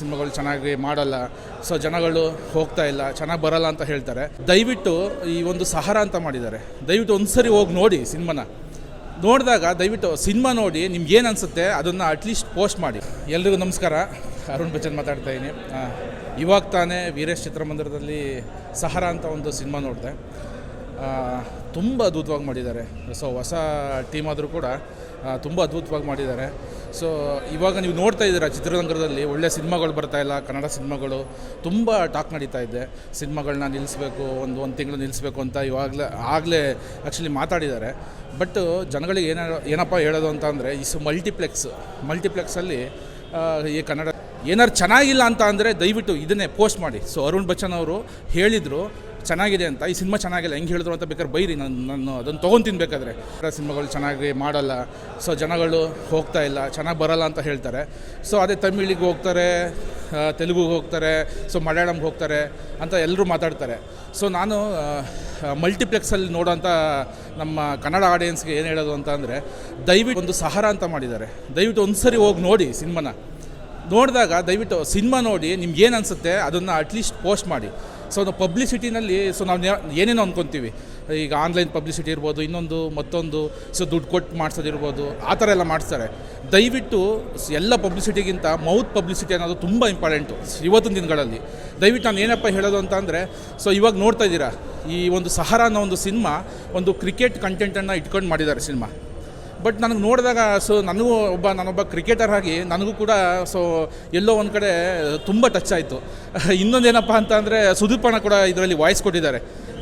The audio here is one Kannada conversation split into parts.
ಸಿನಿಮಾಗಳು ಚೆನ್ನಾಗಿ ಮಾಡಲ್ಲ. ಸೊ ಜನಗಳು ಹೋಗ್ತಾ ಇಲ್ಲ, ಚೆನ್ನಾಗಿ ಬರಲ್ಲ ಅಂತ ಹೇಳ್ತಾರೆ. ದಯವಿಟ್ಟು ಈ ಒಂದು ಸಹಾರ ಅಂತ ಮಾಡಿದ್ದಾರೆ. ದಯವಿಟ್ಟು ಒಂದ್ಸರಿ ಹೋಗಿ ನೋಡಿ ಸಿನಿಮಾನ. ನೋಡಿದಾಗ ದಯವಿಟ್ಟು ಸಿನಿಮಾ ನೋಡಿ, ನಿಮ್ಗೆ ಏನು ಅನಿಸುತ್ತೆ ಅದನ್ನು ಅಟ್ಲೀಸ್ಟ್ ಪೋಸ್ಟ್ ಮಾಡಿ. ಎಲ್ರಿಗೂ ನಮಸ್ಕಾರ. ಅರುಣ್ ಬಚ್ಚನ್ ಮಾತಾಡ್ತಾ ಇದ್ದೀನಿ ಇವಾಗ ತಾನೇ ವೀರೇಶ್ ಚಿತ್ರಮಂದಿರದಲ್ಲಿ ಸಹಾರ ಅಂತ ಒಂದು ಸಿನಿಮಾ ನೋಡಿದೆ. ತುಂಬ ಅದ್ಭುತವಾಗಿ ಮಾಡಿದ್ದಾರೆ. ಸೊ ಹೊಸ ಟೀಮ್ ಆದರೂ ಕೂಡ ತುಂಬ ಅದ್ಭುತವಾಗಿ ಮಾಡಿದ್ದಾರೆ. ಸೊ ಇವಾಗ ನೀವು ನೋಡ್ತಾ ಇದ್ದೀರಾ ಚಿತ್ರರಂಗದಲ್ಲಿ ಒಳ್ಳೆ ಸಿನಿಮಾಗಳು ಬರ್ತಾ ಇಲ್ಲ, ಕನ್ನಡ ಸಿನಿಮಾಗಳು. ತುಂಬ ಟಾಕ್ ನಡೀತಾ ಇದೆ. ಸಿನಿಮಾಗಳನ್ನ ನಿಲ್ಲಿಸ್ಬೇಕು, ಒಂದು ಒಂದು ತಿಂಗಳು ನಿಲ್ಲಿಸ್ಬೇಕು ಅಂತ ಇವಾಗಲೇ, ಆಗಲೇ ಆ್ಯಕ್ಚುಲಿ ಮಾತಾಡಿದ್ದಾರೆ. ಬಟ್ ಜನಗಳಿಗೆ ಏನ, ಏನಪ್ಪ ಹೇಳೋದು ಅಂತ ಅಂದರೆ ಇಸ್ ಮಲ್ಟಿಪ್ಲೆಕ್ಸ್ ಮಲ್ಟಿಪ್ಲೆಕ್ಸಲ್ಲಿ ಈ ಕನ್ನಡ ಏನಾರು ಚೆನ್ನಾಗಿಲ್ಲ ಅಂತ ಅಂದರೆ ದಯವಿಟ್ಟು ಇದನ್ನೇ ಪೋಸ್ಟ್ ಮಾಡಿ. ಸೊ ಅರುಣ್ ಬಚ್ಚನ್ ಅವರು ಹೇಳಿದರು ಚೆನ್ನಾಗಿದೆ ಅಂತ, ಈ ಸಿನಿಮಾ ಚೆನ್ನಾಗಿಲ್ಲ, ಹೆಂಗೆ ಹೇಳಿದ್ರು ಅಂತ ಬೇಕಾದ್ರೆ ಬೈರಿ, ನಾನು ನಾನು ಅದನ್ನು ತೊಗೊಂತೀನಿ ಬೇಕಾದರೆ ಸಿನಿಮಾಗಳು ಚೆನ್ನಾಗಿ ಮಾಡಲ್ಲ, ಸೊ ಜನಗಳು ಹೋಗ್ತಾ ಇಲ್ಲ, ಚೆನ್ನಾಗಿ ಬರಲ್ಲ ಅಂತ ಹೇಳ್ತಾರೆ. ಸೊ ಅದೇ ತಮಿಳಿಗೆ ಹೋಗ್ತಾರೆ ತೆಲುಗುಗೆ ಹೋಗ್ತಾರೆ, ಸೊ ಮಲಯಾಳಂಗೆ ಹೋಗ್ತಾರೆ ಅಂತ ಎಲ್ಲರೂ ಮಾತಾಡ್ತಾರೆ. ಸೊ ನಾನು ಮಲ್ಟಿಪ್ಲೆಕ್ಸಲ್ಲಿ ನೋಡೋಂಥ ನಮ್ಮ ಕನ್ನಡ ಆಡಿಯನ್ಸ್ಗೆ ಏನು ಹೇಳೋದು ಅಂತ ಅಂದರೆ, ದಯವಿಟ್ಟು ಒಂದು ಸಹಾರ ಅಂತ ಮಾಡಿದ್ದಾರೆ. ದಯವಿಟ್ಟು ಒಂದು ಸರಿ ಹೋಗಿ ನೋಡಿ ಸಿನಿಮಾನ. ನೋಡಿದಾಗ ದಯವಿಟ್ಟು ಸಿನಿಮಾ ನೋಡಿ ನಿಮ್ಗೆ ಏನು ಅನಿಸುತ್ತೆ, ಅದನ್ನು ಅಟ್ಲೀಸ್ಟ್ ಪೋಸ್ಟ್ ಮಾಡಿ. ಸೊ ನಾವು ಪಬ್ಲಿಸಿಟಿನಲ್ಲಿ ಸೊ ನಾವು ಏನೇನೋ ಅಂದ್ಕೊತೀವಿ ಈಗ ಆನ್ಲೈನ್ ಪಬ್ಲಿಸಿಟಿ ಇರ್ಬೋದು, ಇನ್ನೊಂದು, ಮತ್ತೊಂದು ಸೊ ದುಡ್ಡು ಕೊಟ್ಟು ಮಾಡಿಸೋದಿರ್ಬೋದು, ಆ ಥರ ಎಲ್ಲ ಮಾಡ್ತಾರೆ ದಯವಿಟ್ಟು ಎಲ್ಲ ಪಬ್ಲಿಸಿಟಿಗಿಂತ ಮೌತ್ ಪಬ್ಲಿಸಿಟಿ ಅನ್ನೋದು ತುಂಬ ಇಂಪಾರ್ಟೆಂಟು ಇವತ್ತಿನ ದಿನಗಳಲ್ಲಿ. ದಯವಿಟ್ಟು ನಾನು ಏನಪ್ಪ ಹೇಳೋದು ಅಂತ ಅಂದರೆ ಸೊ ಇವಾಗ ನೋಡ್ತಾ ಇದ್ದೀರಾ, ಈ ಒಂದು ಸಹಾರ ಅನ್ನೋ ಒಂದು ಸಿನಿಮಾ, ಒಂದು ಕ್ರಿಕೆಟ್ ಕಂಟೆಂಟನ್ನು ಇಟ್ಕೊಂಡು ಮಾಡಿದ್ದಾರೆ ಸಿನಿಮಾ. ಬಟ್ ನನಗೆ ನೋಡಿದಾಗ ಸೊ ನನಗೂ ಒಬ್ಬ, ನಾನೊಬ್ಬ ಕ್ರಿಕೆಟರ್ ಆಗಿ ನನಗೂ ಕೂಡ ಸೊ ಎಲ್ಲೋ ಒಂದು ಕಡೆ ತುಂಬ ಟಚ್ ಆಯಿತು. ಇನ್ನೊಂದೇನಪ್ಪ ಅಂತ ಅಂದರೆ ಸುದೀಪಣ್ಣ ಕೂಡ ಇದರಲ್ಲಿ ವಾಯ್ಸ್ ಕೊಟ್ಟಿದ್ದಾರೆ.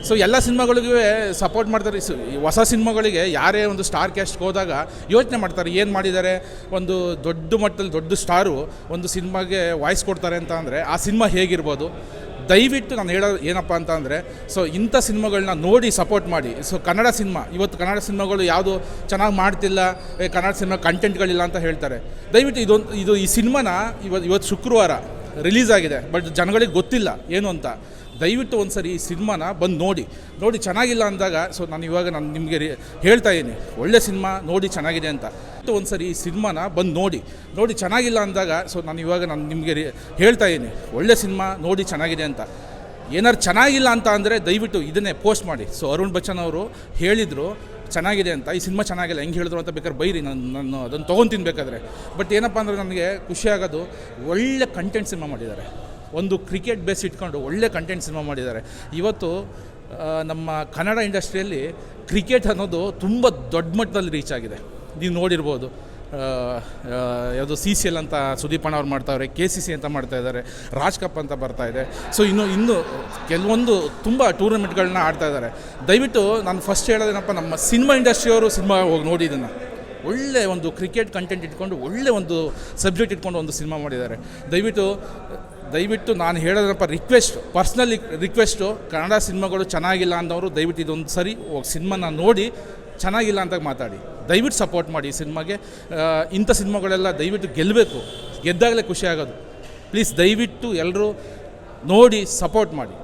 ಸೊ ಎಲ್ಲ ಸಿನಿಮಾಗಳಿಗೂ ಸಪೋರ್ಟ್ ಮಾಡ್ತಾರೆ. ಹೊಸ ಸಿನಿಮಾಗಳಿಗೆ ಯಾರೇ ಒಂದು ಸ್ಟಾರ್ ಕ್ಯಾಸ್ಟ್ಗೆ ಹೋದಾಗ ಯೋಚನೆ ಮಾಡ್ತಾರೆ, ಏನು ಮಾಡಿದ್ದಾರೆ? ಒಂದು ದೊಡ್ಡ ಮಟ್ಟದಲ್ಲಿ ದೊಡ್ಡ ಸ್ಟಾರು ಒಂದು ಸಿನಿಮಾಗೆ ವಾಯ್ಸ್ ಕೊಡ್ತಾರೆ ಅಂತ ಅಂದರೆ ಆ ಸಿನಿಮಾ ಹೇಗಿರ್ಬೋದು? ದಯವಿಟ್ಟು ನಾನು ಹೇಳೋದು ಏನಪ್ಪ ಅಂತ ಅಂದರೆ ಸೊ ಇಂಥ ಸಿನಿಮಾಗಳನ್ನ ನೋಡಿ ಸಪೋರ್ಟ್ ಮಾಡಿ. ಸೊ ಕನ್ನಡ ಸಿನಿಮಾ, ಇವತ್ತು ಕನ್ನಡ ಸಿನಿಮಾಗಳು ಯಾವುದು ಚೆನ್ನಾಗಿ ಮಾಡ್ತಿಲ್ಲ ಕನ್ನಡ ಸಿನಿಮಾ ಕಂಟೆಂಟ್ಗಳಿಲ್ಲ ಅಂತ ಹೇಳ್ತಾರೆ. ದಯವಿಟ್ಟು ಇದೊಂದು, ಇದು ಈ ಸಿನಿಮಾನ ಇವತ್ತು ಇವತ್ತು ಶುಕ್ರವಾರ ರಿಲೀಸ್ ಆಗಿದೆ, ಬಟ್ ಜನಗಳಿಗೆ ಗೊತ್ತಿಲ್ಲ ಏನು ಅಂತ. ದಯವಿಟ್ಟು ಒಂದು ಸರಿ ಈ ಸಿನಿಮಾನ ಬಂದು ನೋಡಿ. ನೋಡಿ, ಚೆನ್ನಾಗಿಲ್ಲ ಅಂದಾಗ ಸೊ ನಾನು ಇವಾಗ ನಾನು ನಿಮಗೆ ಹೇಳ್ತಾ ಇದ್ದೀನಿ. ಒಳ್ಳೆ ಸಿನಿಮಾ, ನೋಡಿ ಚೆನ್ನಾಗಿದೆ ಅಂತ. ಒಂದು ಸರಿ ಈ ಸಿನಿಮಾನ ಬಂದು ನೋಡಿ. ನೋಡಿ, ಚೆನ್ನಾಗಿಲ್ಲ ಅಂದಾಗ ಸೊ ನಾನು ಇವಾಗ ನಾನು ನಿಮಗೆ ಹೇಳ್ತಾ ಇದ್ದೀನಿ. ಒಳ್ಳೆ ಸಿನಿಮಾ, ನೋಡಿ ಚೆನ್ನಾಗಿದೆ ಅಂತ. ಏನಾರು ಚೆನ್ನಾಗಿಲ್ಲ ಅಂತ ಅಂದರೆ ದಯವಿಟ್ಟು ಇದನ್ನೇ ಪೋಸ್ಟ್ ಮಾಡಿ. ಸೊ ಅರುಣ್ ಬಚ್ಚನ್ ಅವರು ಹೇಳಿದರು, ಚೆನ್ನಾಗಿದೆ ಅಂತ. ಈ ಸಿನಿಮಾ ಚೆನ್ನಾಗಿಲ್ಲ, ಹೆಂಗೆ ಹೇಳಿದ್ರು ಅಂತ ಬೇಕಾದ್ರೆ ಬೈರಿ. ನಾನು ನಾನು ಅದನ್ನು ತೊಗೊಂಡು ಬೇಕಾದರೆ ಬಟ್ ಏನಪ್ಪ ಅಂದರೆ ನನಗೆ ಖುಷಿಯಾಗೋದು ಒಳ್ಳೆ ಕಂಟೆಂಟ್ ಸಿನಿಮಾ ಮಾಡಿದ್ದಾರೆ. ಒಂದು ಕ್ರಿಕೆಟ್ ಬೇಸ್ ಇಟ್ಕೊಂಡು ಒಳ್ಳೆ ಕಂಟೆಂಟ್ ಸಿನಿಮಾ ಮಾಡಿದ್ದಾರೆ. ಇವತ್ತು ನಮ್ಮ ಕನ್ನಡ ಇಂಡಸ್ಟ್ರಿಯಲ್ಲಿ ಕ್ರಿಕೆಟ್ ಅನ್ನೋದು ತುಂಬ ದೊಡ್ಡ ಮಟ್ಟದಲ್ಲಿ ರೀಚ್ ಆಗಿದೆ. ನೀವು ನೋಡಿರ್ಬೋದು ಯಾವುದು ಸಿ ಸಿ ಎಲ್ ಅಂತ ಸುದೀಪಣ್ಣ ಅವ್ರು ಮಾಡ್ತಾವ್ರೆ ಕೆ ಸಿ ಸಿ ಅಂತ ಮಾಡ್ತಾ ಇದ್ದಾರೆ, ರಾಜ್ ಕಪ್ ಅಂತ ಬರ್ತಾ ಇದೆ. ಸೊ ಇನ್ನು ಇನ್ನು ಕೆಲವೊಂದು ತುಂಬ ಟೂರ್ನಮೆಂಟ್ಗಳನ್ನ ಆಡ್ತಾ ಇದ್ದಾರೆ. ದಯವಿಟ್ಟು ನಾನು ಫಸ್ಟ್ ಹೇಳೋದೇನಪ್ಪ, ನಮ್ಮ ಸಿನಿಮಾ ಇಂಡಸ್ಟ್ರಿಯವರು ಸಿನಿಮಾ ಹೋಗಿ ನೋಡಿ ಇದನ್ನು ಒಳ್ಳೆ ಒಂದು ಕ್ರಿಕೆಟ್ ಕಂಟೆಂಟ್ ಇಟ್ಕೊಂಡು, ಒಳ್ಳೆ ಒಂದು ಸಬ್ಜೆಕ್ಟ್ ಇಟ್ಕೊಂಡು ಒಂದು ಸಿನಿಮಾ ಮಾಡಿದ್ದಾರೆ. ದಯವಿಟ್ಟು ದಯವಿಟ್ಟು ನಾನು ಹೇಳೋದಪ್ಪ ರಿಕ್ವೆಸ್ಟ್ ಪರ್ಸ್ನಲ್ ರಿಕ್ವೆಸ್ಟು ಕನ್ನಡ ಸಿನಿಮಾಗಳು ಚೆನ್ನಾಗಿಲ್ಲ ಅಂದವರು ದಯವಿಟ್ಟು ಇದೊಂದು ಸರಿ ಸಿನಿಮಾನ ನೋಡಿ ಚೆನ್ನಾಗಿಲ್ಲ ಅಂತ ಮಾತಾಡಿ. ದಯವಿಟ್ಟು ಸಪೋರ್ಟ್ ಮಾಡಿ ಈ ಸಿನಿಮಾಗೆ. ಇಂಥ ಸಿನಿಮಾಗಳೆಲ್ಲ ದಯವಿಟ್ಟು ಗೆಲ್ಲಬೇಕು. ಗೆದ್ದಾಗಲೇ ಖುಷಿ ಆಗೋದು. ಪ್ಲೀಸ್ ದಯವಿಟ್ಟು ಎಲ್ಲರೂ ನೋಡಿ ಸಪೋರ್ಟ್ ಮಾಡಿ.